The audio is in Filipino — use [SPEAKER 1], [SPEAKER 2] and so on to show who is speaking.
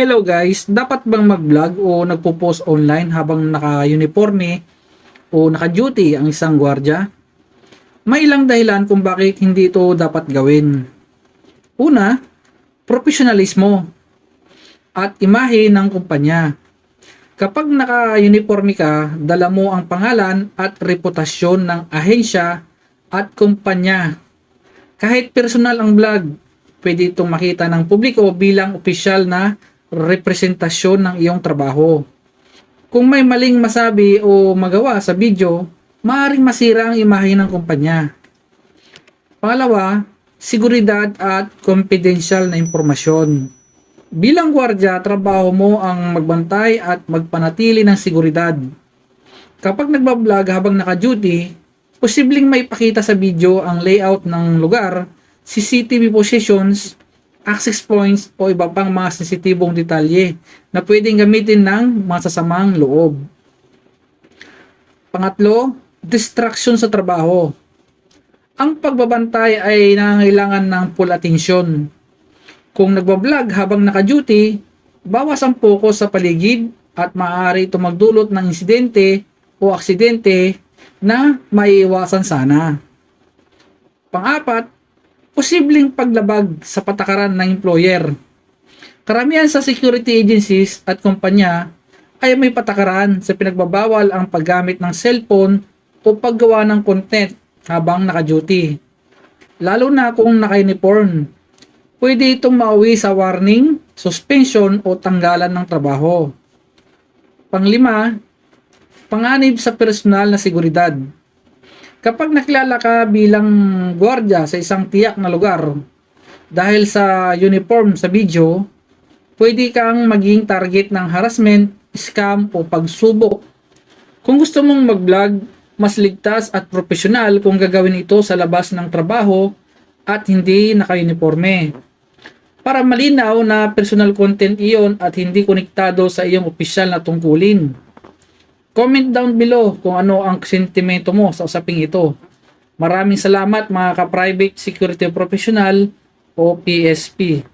[SPEAKER 1] Hello guys, dapat bang mag-vlog o nagpo-post online habang naka-uniforme o naka-duty ang isang gwardya? May ilang dahilan kung bakit hindi ito dapat gawin. Una, profesionalismo at imahe ng kumpanya. Kapag naka-uniforme ka, dala mo ang pangalan at reputasyon ng ahensya at kumpanya. Kahit personal ang vlog, pwede itong makita ng publiko bilang opisyal na representasyon ng iyong trabaho. Kung may maling masabi o magawa sa video, maaaring masira ang imahe ng kumpanya. Pangalawa, seguridad at confidential na impormasyon. Bilang gwardya, trabaho mo ang magbantay at magpanatili ng seguridad. Kapag nagbablog habang naka-duty, posibleng may pakita sa video ang layout ng lugar, CCTV positions, access points o iba pang mga sensitibong detalye na pwedeng gamitin ng masasamang loob. Pangatlo, distraction sa trabaho. Ang pagbabantay ay nangangailangan ng full attention. Kung nagbablog habang naka-duty, bawas ang focus sa paligid at maaari ito magdulot ng insidente o aksidente na maiiwasan sana. Pang-apat, posibleng paglabag sa patakaran ng employer. Karamihan sa security agencies at kumpanya ay may patakaran sa pinagbabawal ang paggamit ng cellphone o paggawa ng content habang naka-duty. Lalo na kung naka-uniform. Pwede itong mauwi sa warning, suspension o tanggalan ng trabaho. Panglima, panganib sa personal na seguridad. Kapag nakilala ka bilang gwardiya sa isang tiyak na lugar, dahil sa uniform sa video, pwede kang maging target ng harassment, scam o pagsubok. Kung gusto mong mag-vlog, mas ligtas at profesional kung gagawin ito sa labas ng trabaho at hindi naka-uniforme. Para malinaw na personal content iyon at hindi konektado sa iyong opisyal na tungkulin. Comment down below kung ano ang sentimento mo sa usaping ito. Maraming salamat mga ka-private security professional o PSP.